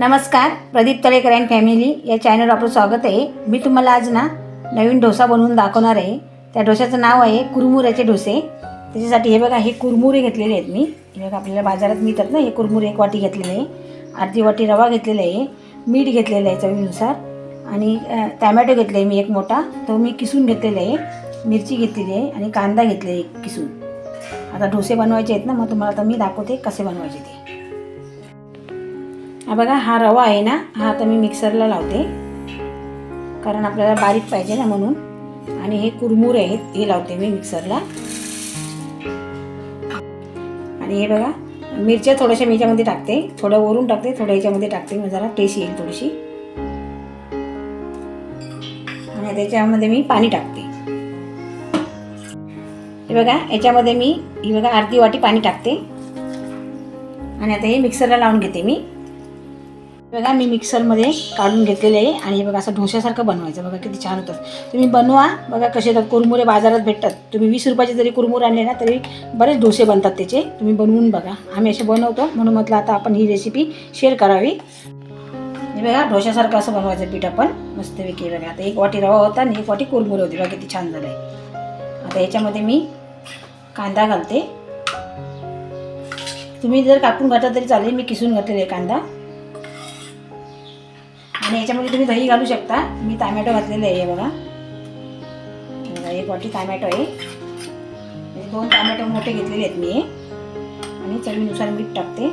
नमस्कार Pradeep Talekar and family या चॅनलवर आपलं स्वागत आहे. मी तुम्हाला आज ना नवीन डोसा बनवून दाखवणार आहे. त्या डोशाचं नाव आहे कुरमुऱ्याचे डोसे. त्याच्यासाठी हे बघा हे कुरमुरे घेतलेले आहेत मी. हे बघा आपल्याला बाजारात मिळतात ना हे कुरमुरे एक वाटी घेतलेले आहे. अर्धी वाटी रवा घेतलेला आहे. मीठ घेतलेलं आहे चवीनुसार. आणि टॅमॅटो घेतले आहे मी एक मोठा. तो मी किसून घेतलेला आहे. मिरची घेतलेली आहे आणि कांदा घेतलेला आहे किसून. आता डोसे बनवायचे आहेत ना मग तुम्हाला आता मी दाखवते कसे बनवायचे ते. बघा हा रवा आहे ना हा आता मी मिक्सरला लावते. कारण आपल्याला बारीक पाहिजे ना म्हणून. आणि हे कुरमुरे आहेत हे लावते मी मिक्सरला आणि हे बघा मिरच्या थोड्याशा मी याच्यामध्ये टाकते. थोडं वरून टाकते थोडं याच्यामध्ये टाकते. मग जरा टेस्ट येईल थोडीशी. आणि त्याच्यामध्ये मी पाणी टाकते. हे बघा याच्यामध्ये मी ही बघा अर्धी वाटी पाणी टाकते. आणि आता हे मिक्सरला लावून घेते मी. बघा मी मिक्सरमध्ये काढून घेतलेले आहे. आणि हे बघा असं डोश्यासारखं बनवायचं. बघा किती छान होतं. तुम्ही बनवा. बघा कसे येतात कुरमुरे बाजारात भेटतात. तुम्ही वीस रुपयाचे जरी कुरमुरे आणले ना तरी बरेच डोसे बनतात त्याचे. तुम्ही बनवून बघा. आम्ही असे बनवतो. म्हणून म्हटलं आता आपण ही रेसिपी शेअर करावी. हे बघा डोश्यासारखं असं बनवायचं पीठ आपण. मस्तपैकी बघा. आता एक वाटी रवा होता आणि एक वाटी कुरमुरे होते. बघा किती छान झालं आहे आता याच्यामध्ये मी कांदा घालते. तुम्ही जर कापून घातला तरी चालेल. मी किसून घातलेला आहे कांदा. आणि याच्यामध्ये तुम्ही दही घालू शकता. मी टॅमॅटो घातलेले आहे बघा. बघा एक वाटी टॅमॅटो आहे. दोन टॅमॅटो मोठे घेतलेले आहेत मी. आणि चवीनुसार मीठ टाकते.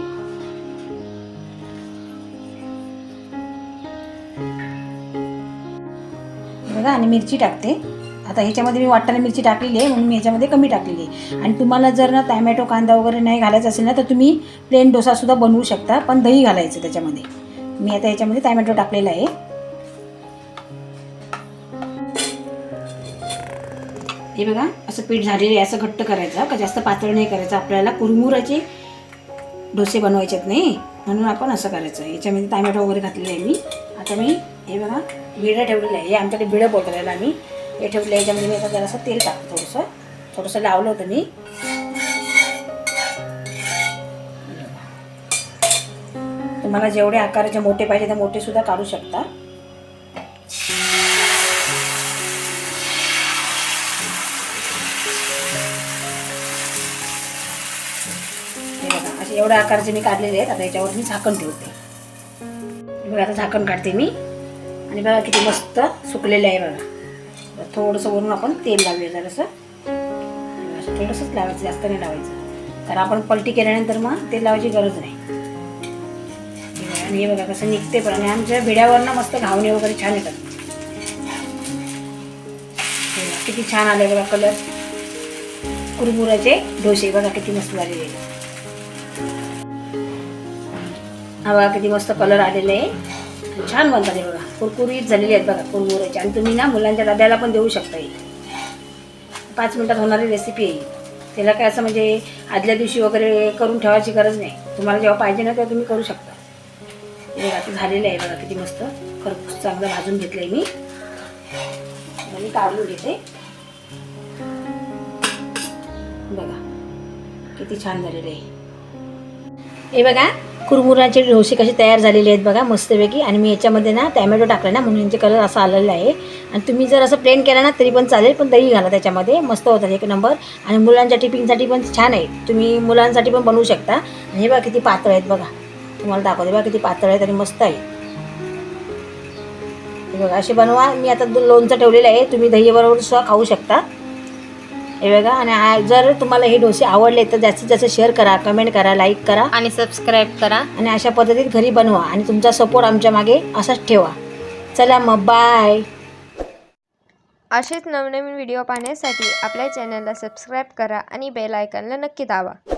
बघा आणि मिरची टाकते. आता ह्याच्यामध्ये मी वाटाणे मिरची टाकलेली आहे म्हणून मी ह्याच्यामध्ये कमी टाकलेली आहे. आणि तुम्हाला जर ना टॅमॅटो कांदा वगैरे नाही घालायचा असेल ना तर तुम्ही प्लेन डोसासुद्धा बनवू शकता पण दही घालायचं त्याच्यामध्ये. मी आता याच्यामध्ये टॅमॅटो टाकलेला आहे. हे बघा असं पीठ झालेलं आहे असं घट्ट करायचं का जास्त पातळ नाही करायचं आपल्याला कुरमुराचे डोसे बनवायचेत नाही म्हणून आपण असं करायचं. याच्यामध्ये टॅमॅटो वगैरे घातलेलं आहे मी. आता मी हे बघा बिडं ठेवलेलं आहे. हे आमच्याकडे बिडं बोलतात आम्ही. हे ठेवलं आहे याच्यामध्ये मी आता जरासं तेल टाकतो थोडंसं. थोडंसं लावलं होतं मी. तुम्हाला जेवढे आकाराचे मोठे पाहिजे ते मोठे सुद्धा काढू शकता. असे एवढ्या आकाराचे मी काढलेले आहेत आता याच्यावर मी झाकण ठेवते. बघा आता झाकण काढते मी. आणि बघा किती मस्त सुकलेले आहे बघा. थोडंसं वरून आपण तेल लावूया जरासं. असं थोडंसंच लावायचं जास्त नाही लावायचं. कारण आपण पलटी केल्यानंतर मग तेल लावायची गरज नाही. आणि हे बघा कसं निघते पण आणि आमच्या भिड्यावर ना मस्त घावणे वगैरे छान येतात. किती छान आले बघा कलर कुरमुराचे डोसे बघा किती मस्त झालेले हा बघा किती मस्त कलर आलेले आहे. छान बनतात हे बघा. कुरकुरीत झालेले आहेत बघा कुरमुराचे आणि तुम्ही ना मुलांच्या डब्याला पण देऊ शकता पाच मिनिटात होणारी रेसिपी आहे त्याला काय असं म्हणजे आदल्या दिवशी वगैरे करून ठेवायची गरज नाही. तुम्हाला जेव्हा पाहिजे ना तेव्हा तुम्ही करू शकता. बघा ते झालेलं आहे बघा किती मस्त. खरपूस चांगलं भाजून घेतलं आहे मी. आणि काढून घेते. बघा किती छान झालेलं आहे. हे बघा कुरमुराचे डोसे कसे तयार झालेले आहेत बघा मस्तपैकी. आणि मी याच्यामध्ये ना टॅमॅटो टाकला ना म्हणून यांचे कलर असा आलेला आहे. आणि तुम्ही जर असं प्लेन केला ना तरी पण चालेल पण दही घाला त्याच्यामध्ये. मस्त होतात एक नंबर आणि मुलांच्या टिफिनसाठी पण छान आहे. तुम्ही मुलांसाठी पण बनवू शकता. आणि हे बघा किती पात्र आहेत बघा. तुम्हाला दाखवते बघा किती पातळ आहेत आणि मस्त आहे. हे बघा असे बनवा. मी आता दो- लोणचं ठेवलेलं आहे. तुम्ही दहीबरोबर सुद्धा खाऊ शकता. हे बघा आणि जर तुम्हाला हे डोसे आवडले तर जास्तीत जास्त शेअर करा कमेंट करा लाईक करा. आणि सबस्क्राईब करा. आणि अशा पद्धतीत घरी बनवा आणि तुमचा सपोर्ट आमच्या मागे असाच ठेवा. चला मग बाय असेच नवनवीन व्हिडिओ पाहण्यासाठी आपल्या चॅनलला सबस्क्राईब करा आणि बेल आयकॉनला नक्की दाबा.